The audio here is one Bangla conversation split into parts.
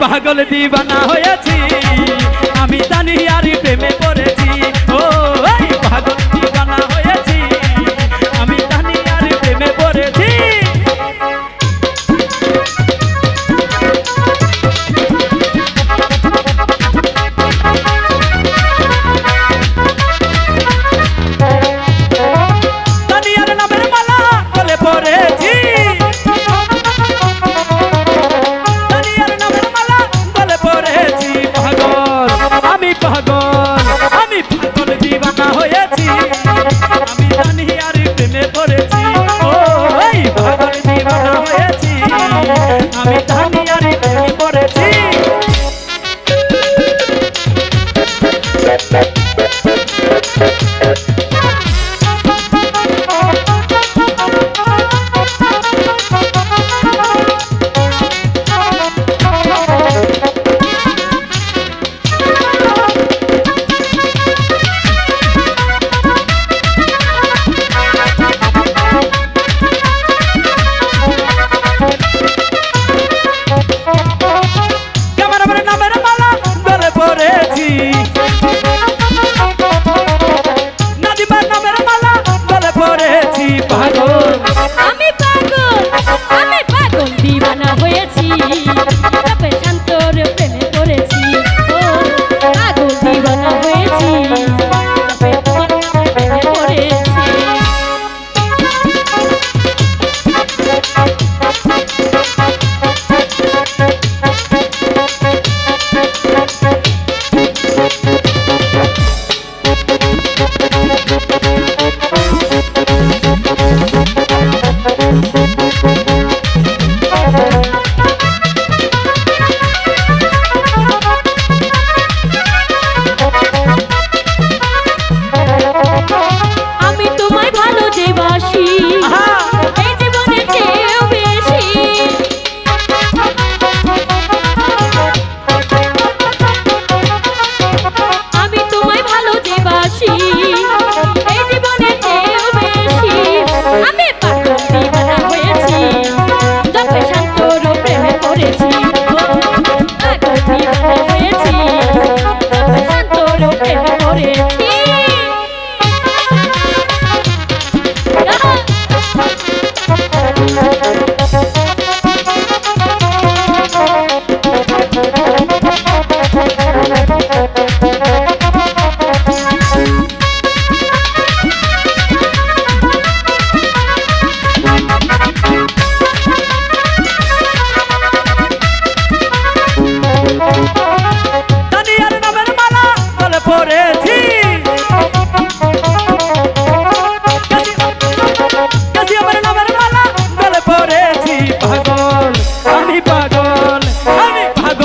পাগল দিবানা হয়েছি। আমি জানি আর party.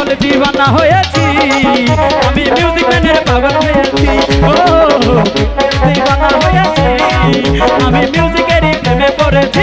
পাগল দিবানা হয়েছি। আমি মিউজিক ম্যানের পাগল হয়েছি। ও, দিবানা হয়েছি। আমি মিউজিকের প্রেমে পড়েছি।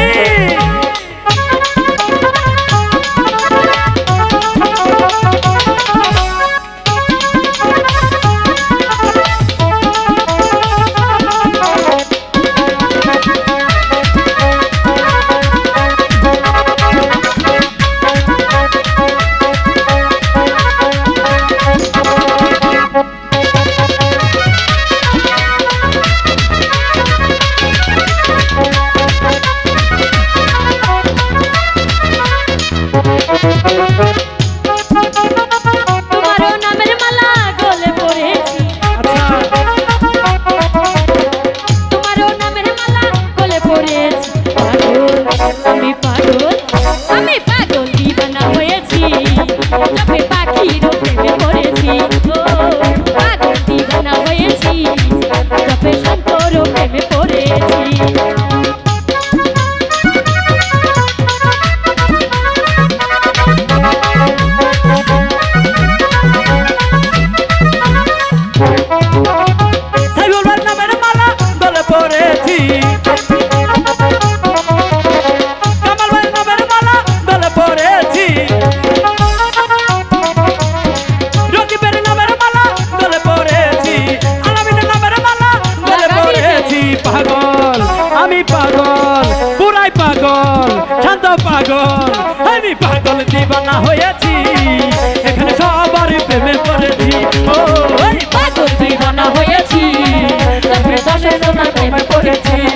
পাগল দিবানা হয়েছি। এখানে সবার প্রেমে পড়েছি। ও পাগল দিবানা হয়েছি। প্রেমে পড়েছি।